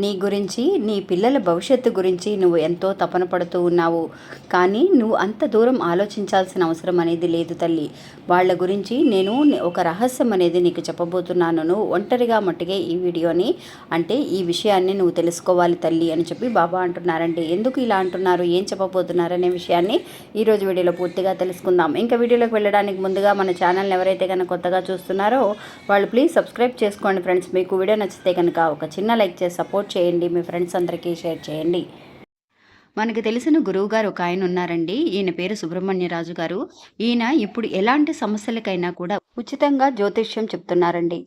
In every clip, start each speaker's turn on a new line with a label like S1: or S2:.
S1: నీ గురించి నీ పిల్లల భవిష్యత్తు గురించి నువ్వు ఎంతో తపన పడుతూ ఉన్నావు. కానీ నువ్వు అంత దూరం ఆలోచించాల్సిన అవసరం అనేది లేదు తల్లి. వాళ్ళ గురించి నేను ఒక రహస్యం అనేది నీకు చెప్పబోతున్నాను. నువ్వు ఒంటరిగా మట్టుకే ఈ వీడియోని అంటే ఈ విషయాన్ని నువ్వు తెలుసుకోవాలి తల్లి అని చెప్పి బాబా అంటున్నారండి. ఎందుకు ఇలా అంటున్నారు? ఏం చెప్పబోతున్నారు అనే విషయాన్ని ఈరోజు వీడియోలో పూర్తిగా తెలుసుకుందాం. ఇంకా వీడియోలోకి వెళ్ళడానికి ముందుగా మన ఛానల్ని ఎవరైతే కనుక కొత్తగా చూస్తున్నారో వాళ్ళు ప్లీజ్ సబ్స్క్రైబ్ చేసుకోండి ఫ్రెండ్స్. మీకు వీడియో నచ్చితే కనుక ఒక చిన్న లైక్ చేసి సపోర్ట్ చేయండి మీ ఫ్రెండ్స్ అందరికీ షేర్ చేయండి. మనకు తెలిసిన గురువుగారు ఒక ఆయన ఉన్నారండి. ఈయన పేరు సుబ్రహ్మణ్యరాజు గారు. ఈయన ఇప్పుడు ఎలాంటి సమస్యలకైనా కూడా ఉచితంగా జ్యోతిష్యం చెప్తున్నారండి.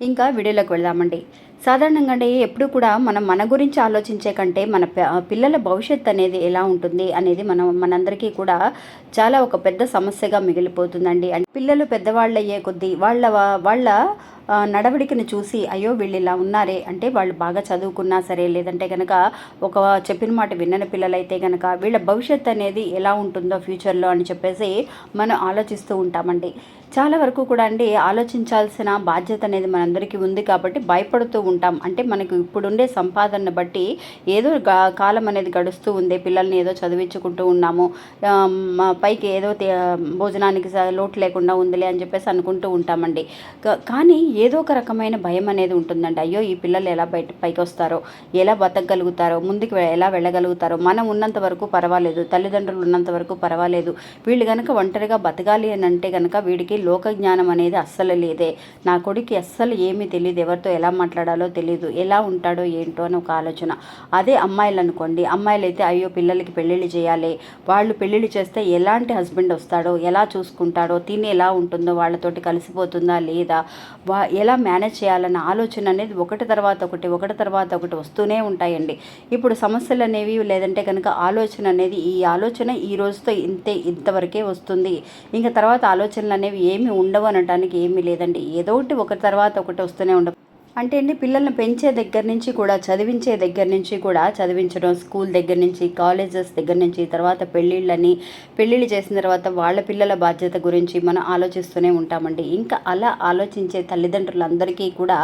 S1: ఇంకా వీడియోలోకి వెళ్దామండి. సాధారణంగా ఎప్పుడు కూడా మనం మన గురించి ఆలోచించే కంటే మన పిల్లల భవిష్యత్ అనేది ఎలా ఉంటుంది అనేది మనం మనందరికీ కూడా చాలా ఒక పెద్ద సమస్యగా మిగిలిపోతుందండి. అంటే పిల్లలు పెద్దవాళ్ళు అయ్యే కొద్దీ వాళ్ళ వాళ్ళ నడవడికను చూసి అయ్యో వీళ్ళు ఇలా ఉన్నారే అంటే వాళ్ళు బాగా చదువుకున్నా సరే లేదంటే కనుక ఒక చెప్పిన మాట విన్నని పిల్లలైతే కనుక వీళ్ళ భవిష్యత్ అనేది ఎలా ఉంటుందో ఫ్యూచర్లో అని చెప్పేసి మనం ఆలోచిస్తూ ఉంటామండి. చాలా వరకు కూడా అండి ఆలోచించాల్సిన బాధ్యత అనేది మనందరికీ ఉంది కాబట్టి భయపడుతూ ఉంటాం. అంటే మనకు ఇప్పుడుండే సంపాదన బట్టి ఏదో కాలం అనేది గడుస్తూ ఉంది. పిల్లల్ని ఏదో చదివించుకుంటూ ఉన్నాము. మా పైకి ఏదో భోజనానికి స- లోటు లేకుండా ఉందిలే అని చెప్పేసి అనుకుంటూ ఉంటామండి. కానీ ఏదో ఒక రకమైన భయం అనేది ఉంటుందండి. అయ్యో ఈ పిల్లలు ఎలా బయట పైకి వస్తారో ఎలా బతకగలుగుతారో? ముందుకు ఎలా వెళ్ళగలుగుతారో? మనం ఉన్నంత వరకు పర్వాలేదు. తల్లిదండ్రులు ఉన్నంత వరకు పర్వాలేదు. వీళ్ళు కనుక ఒంటరిగా బతకాలి అని అంటే కనుక వీడికి లోక జ్ఞానం అనేది అస్సలు లేదే. నా కొడుకు అస్సలు ఏమీ తెలియదు ఎవరితో ఎలా మాట్లాడాలో తెలియదు ఎలా ఉంటాడో ఏంటో అని ఒక ఆలోచన. అదే అమ్మాయిలు అనుకోండి అమ్మాయిలు అయితే అయ్యో పిల్లలకి పెళ్ళిళ్ళు చేయాలి వాళ్ళు పెళ్ళిళ్ళు చేస్తే ఎలాంటి హస్బెండ్ వస్తాడో ఎలా చూసుకుంటాడో తిని ఎలా ఉంటుందో వాళ్ళతోటి కలిసిపోతుందా లేదా వా ఎలా మేనేజ్ చేయాలన్న ఆలోచన అనేది ఒకటి తర్వాత ఒకటి ఒకటి తర్వాత ఒకటి వస్తూనే ఉంటాయండి. ఇప్పుడు సమస్యలు అనేవి లేదంటే కనుక ఆలోచన అనేది ఈ ఆలోచన ఈ రోజుతో ఇంతే ఇంతవరకే వస్తుంది. ఇంకా తర్వాత ఆలోచనలు అనేవి ఏమి ఉండవు అనడానికి ఏమీ లేదండి. ఏదో ఒకటి ఒకటి తర్వాత ఒకటి వస్తూనే ఉండవు అంటే అండి పిల్లల్ని పెంచే దగ్గర నుంచి కూడా చదివించే దగ్గర నుంచి కూడా చదివించడం స్కూల్ దగ్గర నుంచి కాలేజెస్ దగ్గర నుంచి తర్వాత పెళ్ళిళ్ళని పెళ్ళిళ్ళు చేసిన తర్వాత వాళ్ళ పిల్లల బాధ్యత గురించి మనం ఆలోచిస్తూనే ఉంటామండి. ఇంకా అలా ఆలోచించే తల్లిదండ్రులందరికీ కూడా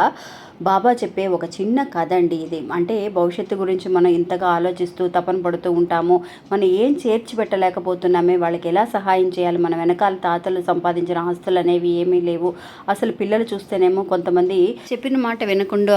S1: బాబా చెప్పే ఒక చిన్న కథ అండి ఇది. అంటే భవిష్యత్తు గురించి మనం ఇంతగా ఆలోచిస్తూ తపన పడుతూ ఉంటాము. మనం ఏం చేర్చి పెట్టలేకపోతున్నామే వాళ్ళకి ఎలా సహాయం చేయాలి మన వెనకాల తాతలు సంపాదించిన ఆస్తులు అనేవి ఏమీ లేవు. అసలు పిల్లలు చూస్తేనేమో కొంతమంది చెప్పిన మాట వినకుండా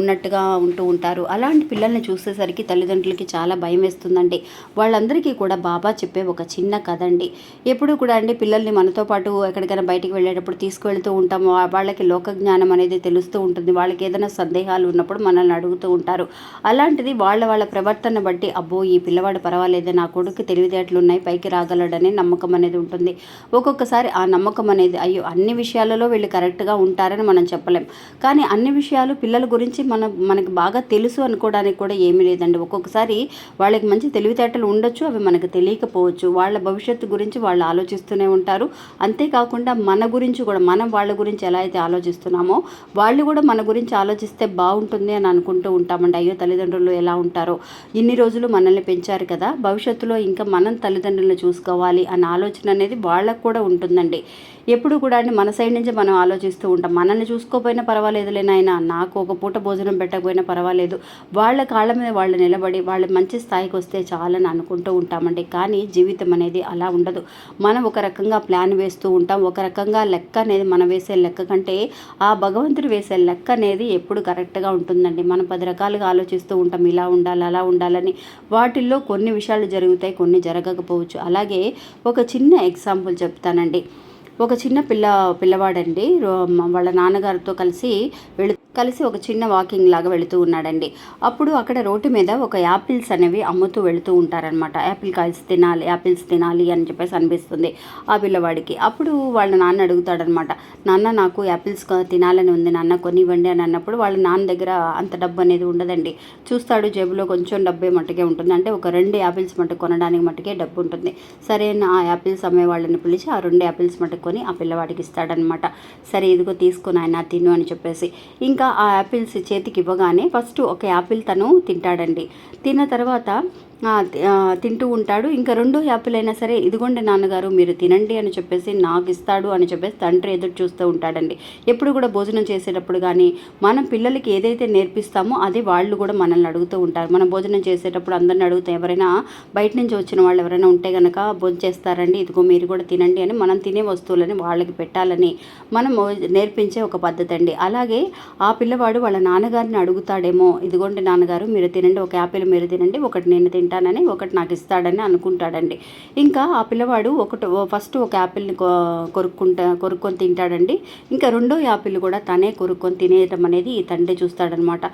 S1: ఉన్నట్టుగా ఉంటూ ఉంటారు. అలాంటి పిల్లల్ని చూసేసరికి తల్లిదండ్రులకి చాలా భయం వేస్తుందండి. వాళ్ళందరికీ కూడా బాబా చెప్పే ఒక చిన్న కథ అండి ఎప్పుడు కూడా అండి పిల్లల్ని మనతో పాటు ఎక్కడికైనా బయటికి వెళ్ళేటప్పుడు తీసుకువెళ్తూ ఉంటాము. వాళ్ళకి లోక జ్ఞానం అనేది తెలుస్తూ ఉంటుంది. వాళ్ళకి ఏదైనా సందేహాలు ఉన్నప్పుడు మనల్ని అడుగుతూ ఉంటారు. అలాంటిది వాళ్ళ వాళ్ళ ప్రవర్తన బట్టి అబ్బో ఈ పిల్లవాడు పర్వాలేదు నా కొడుకు తెలివితేటలు ఉన్నాయి పైకి రాగలడనే నమ్మకం అనేది ఉంటుంది. ఒక్కొక్కసారి ఆ నమ్మకం అనేది అయ్యో అన్ని విషయాలలో వీళ్ళు కరెక్ట్గా ఉంటారని మనం చెప్పలేం. కానీ అన్ని విషయాలు పిల్లల గురించి మన మనకి బాగా తెలుసు అనుకోవడానికి కూడా ఏమీ లేదండి. ఒక్కొక్కసారి వాళ్ళకి మంచి తెలివితేటలు ఉండొచ్చు అవి మనకు తెలియకపోవచ్చు. వాళ్ళ భవిష్యత్తు గురించి వాళ్ళు ఆలోచిస్తూనే ఉంటారు. అంతేకాకుండా మన గురించి కూడా మనం వాళ్ళ గురించి ఎలా అయితే ఆలోచిస్తున్నామో వాళ్ళు కూడా మన గురించి ఆలోచిస్తే బాగుంటుంది అని అనుకుంటూ ఉంటామండి. అయ్యో తల్లిదండ్రులు ఎలా ఉంటారో. ఇన్ని రోజులు మనల్ని పెంచారు కదా భవిష్యత్తులో ఇంకా మనం తల్లిదండ్రులను చూసుకోవాలి అన్న ఆలోచన అనేది వాళ్ళకు కూడా ఉంటుందండి. ఎప్పుడు కూడా అండి మన సైడ్ నుంచి మనం ఆలోచిస్తూ ఉంటాం. మనల్ని చూసుకోకపోయినా పర్వాలేదులే నాయన. నాకు ఒక పూట భోజనం పెట్టకపోయినా పర్వాలేదు. వాళ్ళ కాళ్ళ మీద వాళ్ళు నిలబడి వాళ్ళు మంచి స్థాయికి వస్తే చాలని అనుకుంటూ ఉంటామండి. కానీ జీవితం అనేది అలా ఉండదు. మనం ఒక రకంగా ప్లాన్ వేస్తూ ఉంటాం. ఒక రకంగా లెక్క అనేది మనం వేసే లెక్క కంటే ఆ భగవంతుడు వేసే లెక్క అనేది ఎప్పుడు కరెక్ట్గా ఉంటుందండి. మనం పది రకాలుగా ఆలోచిస్తూ ఉంటాం. ఇలా ఉండాలి అలా ఉండాలని వాటిల్లో కొన్ని విషయాలు జరుగుతాయి కొన్ని జరగకపోవచ్చు. అలాగే ఒక చిన్న ఎగ్జాంపుల్ చెప్తానండి. ఒక చిన్న పిల్ల పిల్లవాడండి. వాళ్ళ నాన్నగారితో కలిసి వెళు కలిసి ఒక చిన్న వాకింగ్ లాగా వెళుతూ ఉన్నాడండి. అప్పుడు అక్కడ రోడ్డు మీద ఒక యాపిల్స్ అనేవి అమ్ముతూ వెళుతూ ఉంటారనమాట యాపిల్ కాయల్స్ తినాలి యాపిల్స్ తినాలి అని చెప్పేసి అనిపిస్తుంది ఆ పిల్లవాడికి. అప్పుడు వాళ్ళ నాన్న అడుగుతాడనమాట నాన్న నాకు యాపిల్స్ తినాలని ఉంది నాన్న కొనివ్వండి అని అన్నప్పుడు వాళ్ళ నాన్న దగ్గర అంత డబ్బు అనేది ఉండదండి. చూస్తాడు జేబులో కొంచెం డబ్బే మట్టుకే ఉంటుంది. అంటే ఒక రెండు యాపిల్స్ మట్టు కొనడానికి మట్టుకే డబ్బు ఉంటుంది. సరే ఆ యాపిల్స్ అమ్మే వాళ్ళని పిలిచి ఆ రెండు యాపిల్స్ మట్టుకొని ఆ పిల్లవాడికి ఇస్తాడనమాట సరే ఇదిగో తీసుకుని ఆయన తిను అని చెప్పేసి. ఇంకా ఆ యాపిల్స్ చేతికి ఇవ్వగానే ఫస్ట్ ఒక యాపిల్ తను తింటాడండి. తిన్న తర్వాత తింటూ ఉంటాడు. ఇంకా రెండో యాపిల్ అయినా సరే ఇదిగోండి నాన్నగారు మీరు తినండి అని చెప్పేసి నాకు ఇస్తాడు అని చెప్పేసి తండ్రి ఎదురు చూస్తూ ఉంటాడండి. ఎప్పుడు కూడా భోజనం చేసేటప్పుడు కానీ మనం పిల్లలకి ఏదైతే నేర్పిస్తామో అదే వాళ్ళు కూడా మనల్ని అడుగుతూ ఉంటారు. మనం భోజనం చేసేటప్పుడు అందరిని అడుగుతాం ఎవరైనా బయట నుంచి వచ్చిన వాళ్ళు ఎవరైనా ఉంటే కనుక భోజనం చేస్తారండి ఇదిగో మీరు కూడా తినండి అని మనం తినే వస్తువులని వాళ్ళకి పెట్టాలని మనం నేర్పించే ఒక పద్ధతి అండి. అలాగే ఆ పిల్లవాడు వాళ్ళ నాన్నగారిని అడుగుతాడేమో ఇదిగోండి నాన్నగారు మీరు తినండి ఒక యాపిల్ మీరు తినండి ఒకటి నేను తింటానని ఒకటి నాకు ఇస్తాడని అనుకుంటాడండి. ఇంకా ఆ పిల్లవాడు ఒకటి ఫస్ట్ ఒక యాపిల్ని కొరుక్కుంటా కొరుక్కొని తింటాడండి. ఇంకా రెండో యాపిల్ కూడా తనే కొరుక్కొని తినేయటం అనేది ఈ తండ్రి చూస్తాడనమాట.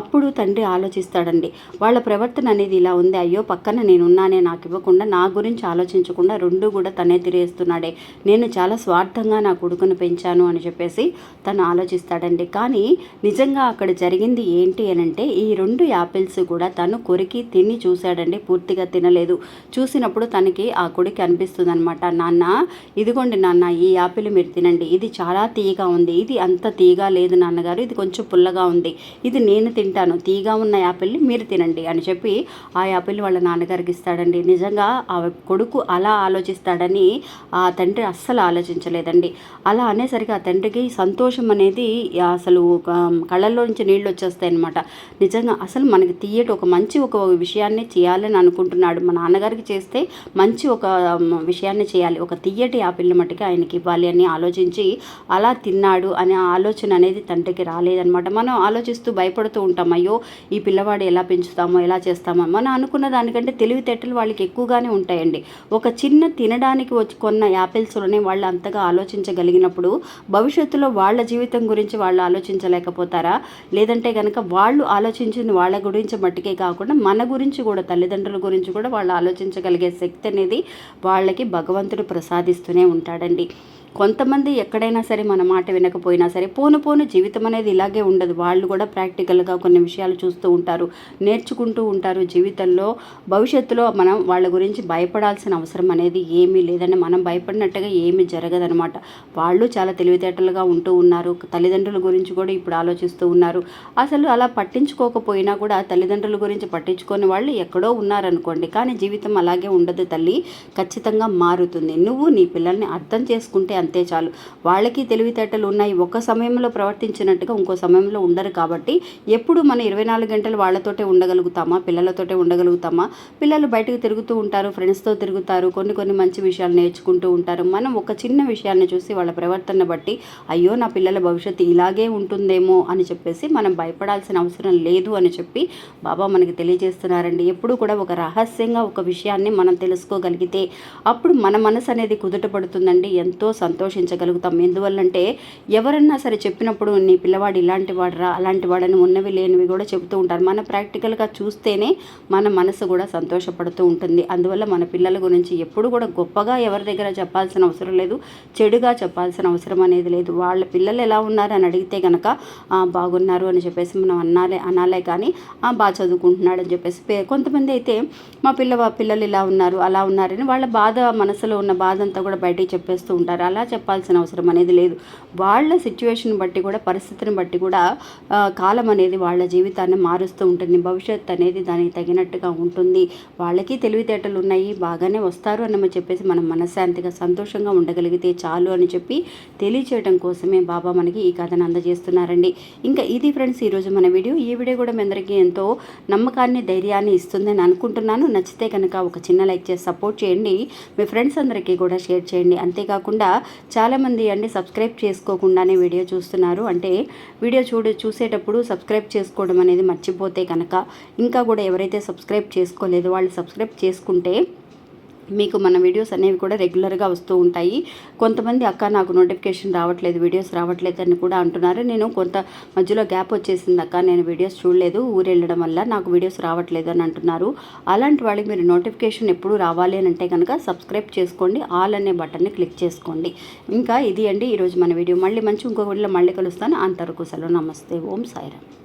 S1: అప్పుడు తండ్రి ఆలోచిస్తాడండి. వాళ్ళ ప్రవర్తన అనేది ఇలా ఉంది. అయ్యో పక్కన నేను ఉన్నానే నాకు ఇవ్వకుండా నా గురించి ఆలోచించకుండా రెండు కూడా తనే తిరేస్తున్నాడే నేను చాలా స్వార్థంగా నా కొడుకును పెంచాను అని చెప్పేసి తను ఆలోచిస్తాడండి. కానీ నిజంగా అక్కడ జరిగింది ఏంటి అని అంటే ఈ రెండు యాపిల్స్ కూడా తను కొరికి తిని చూశాడండి. పూర్తిగా తినలేదు. చూసినప్పుడు తనకి ఆ కొడుకు అనిపిస్తుంది అనమాట నాన్న ఇదిగోండి నాన్న ఈ యాపిల్ మీరు తినండి. ఇది చాలా తీయగా ఉంది. ఇది అంత తీయగా లేదు నాన్నగారు. ఇది కొంచెం పుల్లగా ఉంది. ఇది నేను తింటాను. తీయగా ఉన్న యాపిల్ని మీరు తినండి అని చెప్పి ఆ యాపిల్ వాళ్ళ నాన్నగారికి ఇస్తాడండి. నిజంగా ఆ కొడుకు అలా ఆలోచిస్తాడని ఆ తండ్రి అస్సలు ఆలోచించలేదండి. అలా అనేసరికి ఆ తండ్రికి సంతోషం అనేది అసలు కళ్ళల్లోంచి కళ్ళల్లో నుంచి నీళ్ళు వచ్చేస్తాయి అనమాట నిజంగా అసలు మనకి తీయటి ఒక మంచి ఒక విషయాన్ని చేయాలని అనుకుంటున్నాడు. మా నాన్నగారికి చేస్తే మంచి ఒక విషయాన్ని చేయాలి. ఒక తీయటి ఆపిల్ని మట్టుకి ఆయనకి ఇవ్వాలి అని ఆలోచించి అలా తిన్నాడు అనే ఆలోచన అనేది తండ్రికి రాలేదనమాట మనం ఆలోచిస్తూ భయపడుతూ ఉంటాం. అయ్యో ఈ పిల్లవాడు ఎలా పెంచుతామో ఎలా చేస్తామో. మనం అనుకున్న దానికంటే తెలివితేటలు వాళ్ళకి ఎక్కువగానే ఉంటాయండి. ఒక చిన్న తినడానికి వచ్చి కొన్న యాపిల్స్లోనే వాళ్ళు అంతగా ఆలోచించగలిగినప్పుడు భవిష్యత్తులో వాళ్ళ జీవితం గురించి వాళ్ళు ఆలోచించలేకపోతారా? లేదంటే కనుక వాళ్ళు ఆలోచించింది వాళ్ళ గురించి మట్టుకే కాకుండా మన గురించి కూడా తల్లి తల్లిదండ్రుల గురించి కూడా వాళ్ళు ఆలోచించగలిగే శక్తి అనేది వాళ్ళకి భగవంతుడు ప్రసాదిస్తూనే ఉంటాడండి. కొంతమంది ఎక్కడైనా సరే మన మాట వినకపోయినా సరే పోను పోను జీవితం అనేది ఇలాగే ఉండదు. వాళ్ళు కూడా ప్రాక్టికల్గా కొన్ని విషయాలు చూస్తూ ఉంటారు నేర్చుకుంటూ ఉంటారు. జీవితంలో భవిష్యత్తులో మనం వాళ్ళ గురించి భయపడాల్సిన అవసరం అనేది ఏమీ లేదండి. మనం భయపడినట్టుగా ఏమీ జరగదనమాట వాళ్ళు చాలా తెలివితేటలుగా ఉంటూ ఉన్నారు. తల్లిదండ్రుల గురించి కూడా ఇప్పుడు ఆలోచిస్తూ ఉన్నారు. అసలు అలా పట్టించుకోకపోయినా కూడా తల్లిదండ్రుల గురించి పట్టించుకొని వాళ్ళు ఎక్కడో ఉన్నారనుకోండి. కానీ జీవితం అలాగే ఉండదు తల్లి. ఖచ్చితంగా మారుతుంది. నువ్వు నీ పిల్లల్ని అర్థం చేసుకుంటే అంతే చాలు. వాళ్ళకి తెలివితేటలు ఉన్నాయి. ఒక సమయంలో ప్రవర్తించినట్టుగా ఇంకో సమయంలో ఉండరు కాబట్టి ఎప్పుడు మన ఇరవై నాలుగు గంటలు వాళ్ళతోటే ఉండగలుగుతామా? పిల్లలతోటే ఉండగలుగుతామా? పిల్లలు బయటకు తిరుగుతూ ఉంటారు ఫ్రెండ్స్తో తిరుగుతారు కొన్ని కొన్ని మంచి విషయాలు నేర్చుకుంటూ ఉంటారు. మనం ఒక చిన్న విషయాన్ని చూసి వాళ్ళ ప్రవర్తన బట్టి అయ్యో నా పిల్లల భవిష్యత్తు ఇలాగే ఉంటుందేమో అని చెప్పేసి మనం భయపడాల్సిన అవసరం లేదు అని చెప్పి బాబా మనకి తెలియజేస్తున్నారండి. ఎప్పుడు కూడా ఒక రహస్యంగా ఒక విషయాన్ని మనం తెలుసుకోగలిగితే అప్పుడు మన మనసు అనేది కుదుట పడుతుందండి. ఎంతో సంతోషించగలుగుతాం. ఎందువల్లంటే ఎవరన్నా సరే చెప్పినప్పుడు నీ పిల్లవాడు ఇలాంటి వాడరా అలాంటి వాడని ఉన్నవి లేనివి కూడా చెబుతూ ఉంటారు. మన ప్రాక్టికల్గా చూస్తేనే మన మనసు కూడా సంతోషపడుతూ ఉంటుంది. అందువల్ల మన పిల్లల గురించి ఎప్పుడు కూడా గొప్పగా ఎవరి దగ్గర చెప్పాల్సిన అవసరం లేదు చెడుగా చెప్పాల్సిన అవసరం అనేది లేదు. వాళ్ళ పిల్లలు ఎలా ఉన్నారు అని అడిగితే కనుక బాగున్నారు అని చెప్పేసి మనం అన్నాలే అనాలే కానీ బాగా చదువుకుంటున్నాడు అని చెప్పేసి కొంతమంది అయితే మా పిల్ల పిల్లలు ఇలా ఉన్నారు అలా ఉన్నారని వాళ్ళ బాధ మనసులో ఉన్న బాధ అంతా కూడా బయటికి చెప్పేస్తూ ఉంటారు. అలా చెప్పాల్సిన అవసరం అనేది లేదు. వాళ్ళ సిచ్యువేషన్ బట్టి కూడా పరిస్థితిని బట్టి కూడా కాలం అనేది వాళ్ళ జీవితాన్ని మారుస్తూ ఉంటుంది. భవిష్యత్తు అనేది దానికి తగినట్టుగా ఉంటుంది. వాళ్ళకి తెలివితేటలు ఉన్నాయి. బాగానే వస్తారు అని చెప్పేసి మనం మనశ్శాంతిగా సంతోషంగా ఉండగలిగితే చాలు అని చెప్పి తెలియచేయడం కోసమే బాబా మనకి ఈ కథను అందజేస్తున్నారండి. ఇంకా ఇది ఫ్రెండ్స్ ఈరోజు మన వీడియో. ఈ వీడియో కూడా మీ అందరికీ ఎంతో నమ్మకాన్ని ధైర్యాన్ని ఇస్తుందని అనుకుంటున్నాను. నచ్చితే కనుక ఒక చిన్న లైక్ చేసి సపోర్ట్ చేయండి. మీ ఫ్రెండ్స్ అందరికీ కూడా షేర్ చేయండి. అంతేకాకుండా చాలామంది అండి సబ్స్క్రైబ్ చేసుకోకుండానే వీడియో చూస్తున్నారు. అంటే వీడియో చూడు చూసేటప్పుడు సబ్స్క్రైబ్ చేసుకోవడం అనేది మర్చిపోతే కనుక ఇంకా కూడా ఎవరైతే సబ్స్క్రైబ్ చేసుకోలేదో వాళ్ళు సబ్స్క్రైబ్ చేసుకుంటే మీకు మన వీడియోస్ అనేవి కూడా రెగ్యులర్గా వస్తూ ఉంటాయి. కొంతమంది అక్క నాకు నోటిఫికేషన్ రావట్లేదు వీడియోస్ రావట్లేదు అని కూడా అంటున్నారు. నేను కొంత మధ్యలో గ్యాప్ వచ్చేసింది అక్క నేను వీడియోస్ చూడలేదు ఊరు వెళ్ళడం వల్ల నాకు వీడియోస్ రావట్లేదు అని అంటున్నారు. అలాంటి వాళ్ళకి మీరు నోటిఫికేషన్ ఎప్పుడు రావాలి అని అంటే కనుక సబ్స్క్రైబ్ చేసుకోండి ఆల్ అనే బటన్ని క్లిక్ చేసుకోండి. ఇంకా ఇది అండి ఈరోజు మన వీడియో మళ్ళీ మంచి ఇంకో వీడియోలో మళ్ళీ కలుస్తాను. అంతవరకు సెలవు నమస్తే ఓం సాయిరామ్.